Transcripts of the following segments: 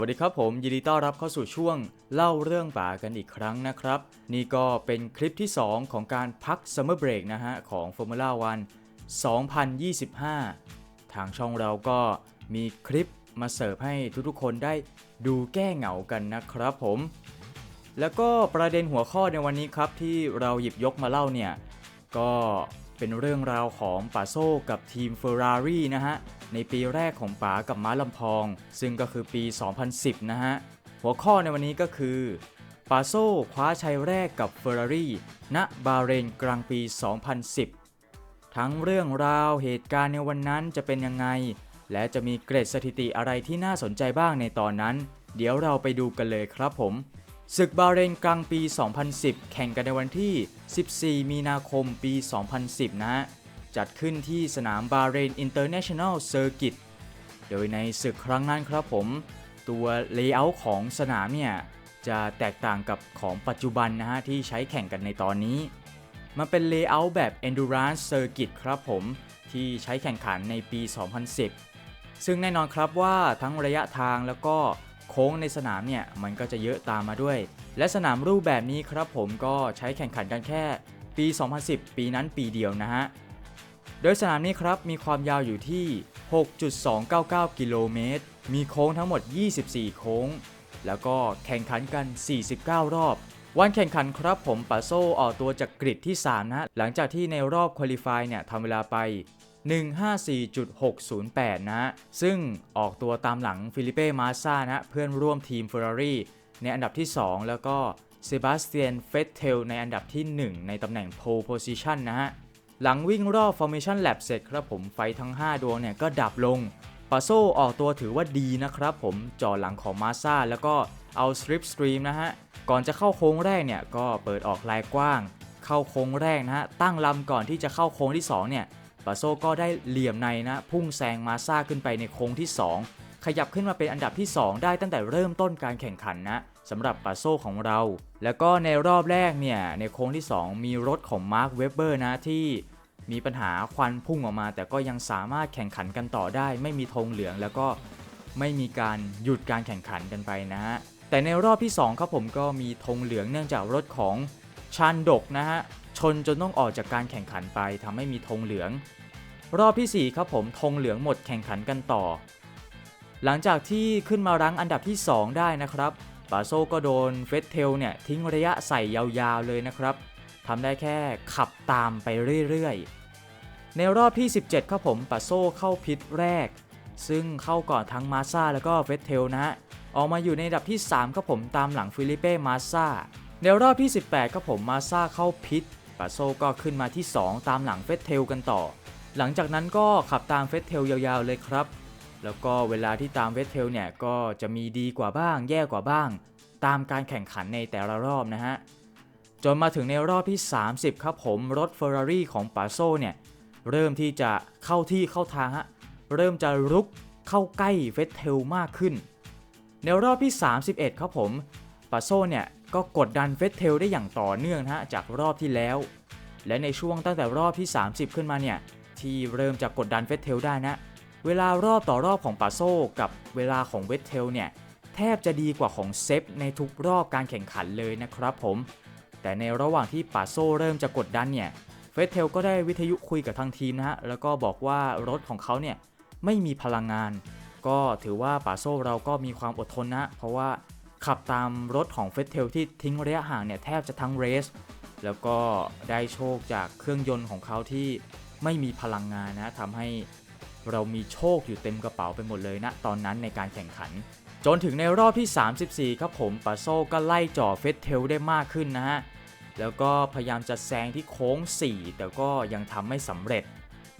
วัสดีครับผมยินดีต้อนรับเข้าสู่ช่วงเล่าเรื่องป่ากันอีกครั้งนะครับ นี่ก็เป็นคลิปที่ 2 ของการพัก Summer Break นะฮะของ Formula 1 2025 ทางช่องเราก็มีคลิปมาเสิร์ฟให้ทุกๆคนได้ดูแก้เหงากันนะครับผม แล้วก็ประเด็นหัวข้อในวันนี้ครับที่เราหยิบยกมาเล่าเนี่ย ก็ เป็นเรื่องราวของปาโซกับทีม Ferrari นะฮะ ในปีแรกของป๋ากับม้าลำพอง ซึ่งก็คือปี 2010 นะฮะ หัวข้อในวันนี้ก็คือปาโซคว้าชัยแรกกับ Ferrari ณบาเรนกลางปี 2010 ทั้งเรื่องราวเหตุการณ์ในวันนั้นจะเป็นยังไง และจะมีเกร็ดสถิติอะไรที่น่าสนใจบ้างในตอนนั้น เดี๋ยวเราไปดูกันเลยครับผม ศึกบาเรนกลางปี 2010 แข่งกันในวันที่ 14 มีนาคมปี 2010 นะฮะ จัดขึ้นที่สนามบาเรน International Circuit โดยในศึกครั้งนั้นครับผม ตัวเลเยอร์ของสนามเนี่ย จะแตกต่างกับของปัจจุบันนะฮะ ที่ใช้แข่งกันในตอนนี้ มันเป็นเลเยอร์แบบ Endurance Circuit ครับผม ที่ใช้แข่งขันในปี 2010 ซึ่งแน่นอนครับว่าทั้งระยะทางแล้วก็ โค้งในสนามเนี่ยมันก็จะเยอะตามมาด้วย และสนามรูปแบบนี้ครับผมก็ใช้แข่งขันกันแค่ปี 2010 ปีนั้นปีเดียวนะฮะ โดยสนามนี้ครับมีความยาวอยู่ที่ 6.299 กิโลเมตร มีโค้งทั้งหมด 24 โค้ง แล้วก็แข่งขันกัน 49 รอบ วันแข่งขันครับผมปาโซออกตัวจากกริดที่ 3 นะ หลังจากที่ในรอบคุริฟายเนี่ยทำเวลาไป 154.608นะฮะซึ่งออกตัวตามหลังฟิลิเป้มาซ่านะฮะเพื่อนร่วมทีม Ferrari ในอันดับที่ 2 แล้วก็เซบาสเตียนเฟตเทลในอันดับที่ 1 ในตำแหน่ง pole position นะฮะ หลังวิ่งรอบ Formation Lab เสร็จครับผมไฟทั้ง 5 ดวงเนี่ยก็ดับลงปาโซออกตัวถือว่าดีนะครับผมจอหลังของมาซ่าแล้วก็เอา Strip Stream นะฮะ ก่อนจะเข้าโค้งแรกเนี่ยก็เปิดออกลายกว้าง เข้าโค้งแรกนะฮะ ตั้งลำก่อนที่จะเข้าโค้งที่ 2 เนี่ย ปาโซก็ได้เหลี่ยมในนะ พุ่งแซงมาซาขึ้นไปในโค้งที่ 2 ขยับขึ้นมาเป็นอันดับที่ 2 ได้ตั้งแต่เริ่มต้นการแข่งขันนะสำหรับปาโซของเรา แล้วก็ในรอบแรกเนี่ยในโค้งที่ 2 มีรถของมาร์คเวเบอร์นะที่มีปัญหาควันพุ่งออกมา แต่ก็ยังสามารถแข่งขันกันต่อได้ ไม่มีธงเหลืองแล้วก็ไม่มีการหยุดการแข่งขันกันไปนะฮะแต่ในรอบที่ 2 ครับผมก็มีธงเหลืองเนื่องจากรถของชันดกนะฮะ ชนจนต้องออกจากการแข่งขันไปทำให้มีธงเหลือง รอบทีสี่ 4 ครับผมธงเหลืองหมดแข่งขันกันต่อ หลังจากที่ขึ้นมารั้งอันดับที่ 2 ได้นะครับปาโซก็โดนเฟสเทลเนี่ยทิ้งระยะใส่ยาวๆเลยนะครับทำได้แค่ขับตามไปเรื่อยๆ ในรอบที่ 17 ครับผมปาโซเข้าพิษแรก ซึ่งเข้าก่อนทั้งมาซาแล้วก็เฟสเทลนะฮะออกมาอยู่ในอันดับที่ 3 ครับผมตามหลังฟิลิเป้มาซาในรอบที่ 18 ครับผมมาซาเข้าพิษ ปาโซก็ขึ้นมาที่ 2 ตามหลังเฟสเทลกันต่อ หลังจากนั้นก็ขับตามเฟสเทลยาวๆเลยครับ แล้วก็เวลาที่ตามเฟสเทลเนี่ยก็จะมีดีกว่าบ้าง แย่กว่าบ้าง ตามการแข่งขันในแต่ละรอบนะฮะ จนมาถึงในรอบที่ 30 ครับผมรถ Ferrari ของปาโซเนี่ยเริ่มที่จะเข้าที่เข้าทางฮะ เริ่มจะรุกเข้าใกล้เฟสเทลมากขึ้น ในรอบที่ 31 ครับผมปาโซเนี่ย ก็กดดันเฟสเทลได้อย่างต่อเนื่องนะฮะจากรอบที่แล้ว และในช่วงตั้งแต่รอบที่ 30 ขึ้นมาเนี่ยที่เริ่มจะกดดันเฟสเทลได้นะ เวลารอบต่อรอบของปาโซกับเวลาของเวสเทลเนี่ยแทบจะดีกว่าของเซฟในทุกรอบการแข่งขันเลยนะครับผม แต่ในระหว่างที่ปาโซเริ่มจะกดดันเนี่ยเฟสเทลก็ได้วิทยุคุยกับทางทีมนะฮะแล้วก็บอกว่ารถของเขาเนี่ยไม่มีพลังงาน ก็ถือว่าปาโซเราก็มีความอดทนนะ เพราะว่า ขับตามรถของเฟสเทลที่ทิ้งระยะห่างเนี่ยแทบจะทั้งเรส แล้วก็ได้โชคจากเครื่องยนต์ของเขาที่ไม่มีพลังงานนะทำให้เรามีโชคอยู่เต็มกระเป๋าไปหมดเลยนะตอนนั้นในการแข่งขัน จนถึงในรอบที่ 34 ครับผมปาโซก็ไล่จ่อเฟสเทลได้มากขึ้นนะฮะแล้วก็พยายามจะแซงที่โค้ง 4 แต่ก็ยังทำไม่สำเร็จ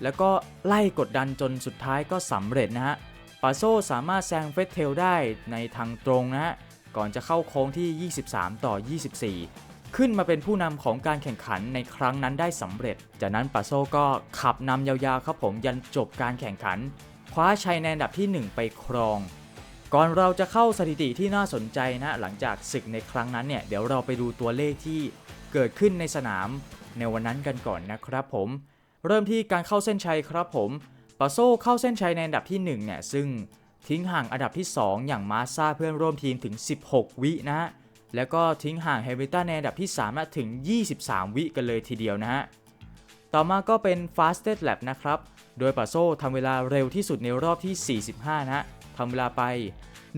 แล้วก็ไล่กดดันจนสุดท้ายก็สำเร็จนะฮะปาโซสามารถแซงเฟสเทลได้ในทางตรงนะฮะ ก่อนจะเข้าโค้งที่ 23 ต่อ 24 ขึ้นมาเป็นผู้นำของการแข่งขันในครั้งนั้นได้สำเร็จ จากนั้นปาโซก็ขับนำยาวๆครับผมยันจบการแข่งขัน คว้าชัยในอันดับที่ 1 ไปครอง ก่อนเราจะเข้าสถิติที่น่าสนใจนะหลังจากศึกในครั้งนั้นเนี่ยเดี๋ยวเราไปดูตัวเลขที่เกิดขึ้นในสนามในวันนั้นกันก่อนนะครับผม เริ่มที่การเข้าเส้นชัยครับผมปาโซเข้าเส้นชัยในอันดับที่1เนี่ยซึ่ง ทิ้งห่างอันดับที่ 2 อย่างมาซาเพื่อนร่วมทีมถึง 16 วินะฮะ แล้วก็ทิ้งห่างแฮมิลตันในอันดับที่3นะถึง 23 วิกันเลยทีเดียวนะฮะ ต่อมาก็เป็น fastest lap นะครับ โดยปาโซทำเวลาเร็วที่สุดในรอบที่ 45 นะฮะทำเวลาไป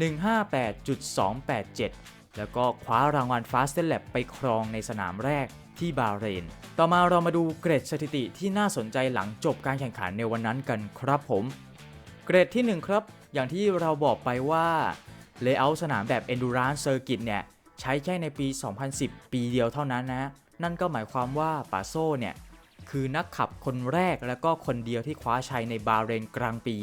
158.287 แล้วก็คว้ารางวัล fastest lap ไปครองในสนามแรกที่บาเรน ต่อมาเรามาดูเกรดสถิติที่น่าสนใจหลังจบการแข่งขันในวันนั้นกันครับผม เกรดที่ 1 ครับ อย่างที่เราบอกไปว่า Layout สนามแบบ Endurance Circuit เนี่ย ใช้แค่ในปี 2010 ปีเดียวเท่านั้นนะ นั่นก็หมายความว่าปาโซเนี่ย คือนักขับคนแรกและก็คนเดียวที่คว้าชัยในบาเรนกลางปี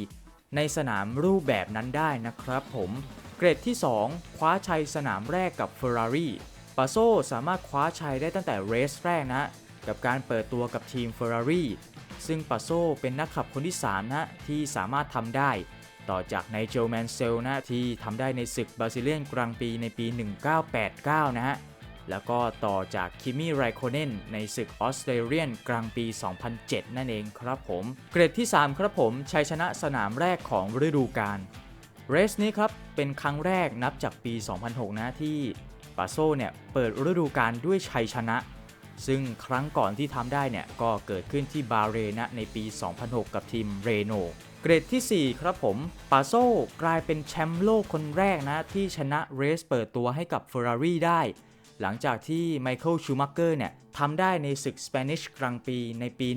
ในสนามรูปแบบนั้นได้นะครับผมเกรดที่ 2 คว้าชัยสนามแรกกับ Ferrari ปาโซสามารถคว้าชัยได้ตั้งแต่เรสแรกนะ กับการเปิดตัวกับทีม Ferrari ซึ่งปาโซเป็นนักขับคนที่3นะที่สามารถทำได้ ต่อจากไนเจลแมนเซลนะที่ทำได้ในศึกบราซิเลียนกลางปีในปี 1989 นะฮะ แล้วก็ต่อจากคิมี่ไรโคเนนในศึกออสเตรเลียนกลางปี 2007 นั่นเองครับผม เกรดที่ 3 ครับผมชัยชนะสนามแรกของฤดูกาลเรสนี้ครับเป็นครั้งแรกนับจากปี 2006 นะที่ปาโซเนี่ยเปิดฤดูกาลด้วยชัยชนะ ซึ่งครั้งก่อนที่ทำได้เนี่ยก็เกิดขึ้นที่บาห์เรนะในปี 2006 กับทีมเรโนเกรดที่ 4 ครับผมปาโซกลายเป็นแชมป์โลกคนแรกนะ ที่ชนะเรสเปิดตัวให้กับ Ferrari ได้ หลังจากที่ไมเคิลชูมักเกอร์เนี่ยทำได้ในศึกสเปนิชกลางปีในปี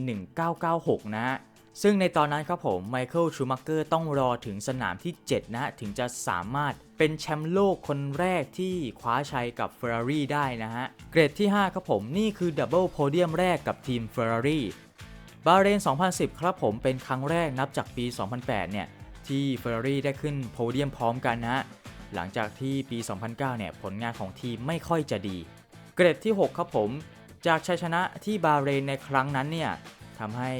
1996 นะ ซึ่งในตอนนั้นครับผมไมเคิลชูมักเกอร์ต้องรอถึงสนามที่ 7 นะถึงจะสามารถเป็นแชมป์โลกคนแรกที่คว้าชัยกับ Ferrari ได้นะฮะ เกรดที่ 5 ครับผมนี่คือดับเบิลโพเดียมแรกกับทีม Ferrari บาเรน 2010 ครับผมเป็นครั้งแรกนับจากปี 2008 เนี่ย ที่ Ferrari ได้ขึ้นโพเดียมพร้อมกันนะ หลังจากที่ปี 2009 เนี่ย ผลงานของทีมไม่ค่อยจะดี เกรดที่ 6 ครับผม จากชัยชนะที่บาเรนในครั้งนั้นเนี่ยทำให้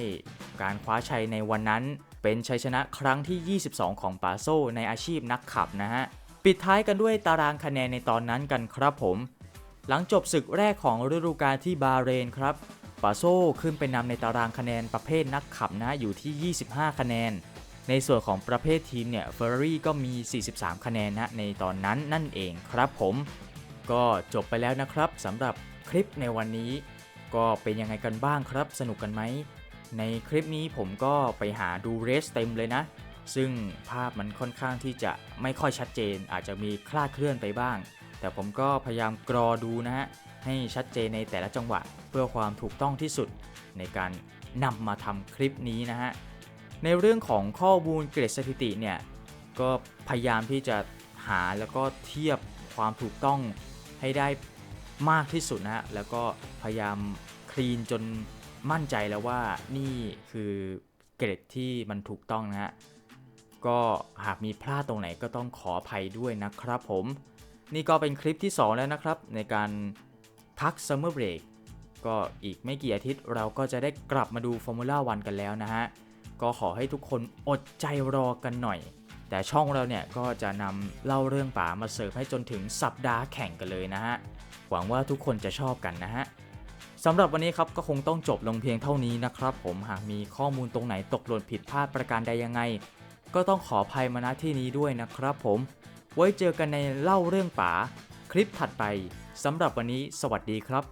การคว้าชัยในวันนั้น เป็นชัยชนะครั้งที่ 22 ของปาโซในอาชีพนักขับนะฮะ ปิดท้ายกันด้วยตารางคะแนนในตอนนั้นกันครับผม หลังจบศึกแรกของฤดูกาลที่บาเรนครับปาโซขึ้นไปนำในตารางคะแนนประเภทนักขับนะอยู่ที่ 25 คะแนน ในส่วนของประเภททีมเนี่ย Ferrari ก็มี 43 คะแนนนะในตอนนั้นนั่นเองครับผม ก็จบไปแล้วนะครับสำหรับคลิปในวันนี้ ก็เป็นยังไงกันบ้างครับ สนุกกันไหม ในคลิปนี้ผมก็ไปหาดูเรสเต็มเลยนะ ซึ่งภาพมันค่อนข้างที่จะไม่ค่อยชัดเจน อาจจะมีคลาดเคลื่อนไปบ้าง แต่ผมก็พยายามกรอดูนะฮะ ให้ชัดเจนในแต่ละจังหวะ เพื่อความถูกต้องที่สุดในการนำมาทำคลิปนี้นะฮะ ในเรื่องของข้อมูลเกรดสถิติเนี่ย ก็พยายามที่จะหาแล้วก็เทียบความถูกต้องให้ได้มากที่สุดนะฮะ แล้วก็พยายามคลีนจน มั่นใจแล้วว่านี่คือเกรดที่มันถูกต้องนะฮะก็หากมีพลาดตรงไหนก็ต้องขออภัยด้วยนะครับผม นี่ก็เป็นคลิปที่ 2 แล้วนะครับ ในการพัก Summer Break ก็อีกไม่กี่อาทิตย์เราก็จะได้กลับมาดู Formula 1 กันแล้วนะฮะ ก็ขอให้ทุกคนอดใจรอกันหน่อย แต่ช่องเราเนี่ยก็จะนำเล่าเรื่องป่ามาเสิร์ฟให้จนถึงสัปดาห์แข่งกันเลยนะฮะ หวังว่าทุกคนจะชอบกันนะฮะ สำหรับวันนี้ครับก็คงต้องจบลงเพียงเท่านี้นะครับ ผมหากมีข้อมูลตรงไหนตกหล่นผิดพลาดประการใดยังไง ก็ต้องขออภัยมาณที่นี้ด้วยนะครับ ผม ไว้เจอกันในเล่าเรื่องป่าคลิปถัดไปสำหรับวันนี้ สวัสดีครับ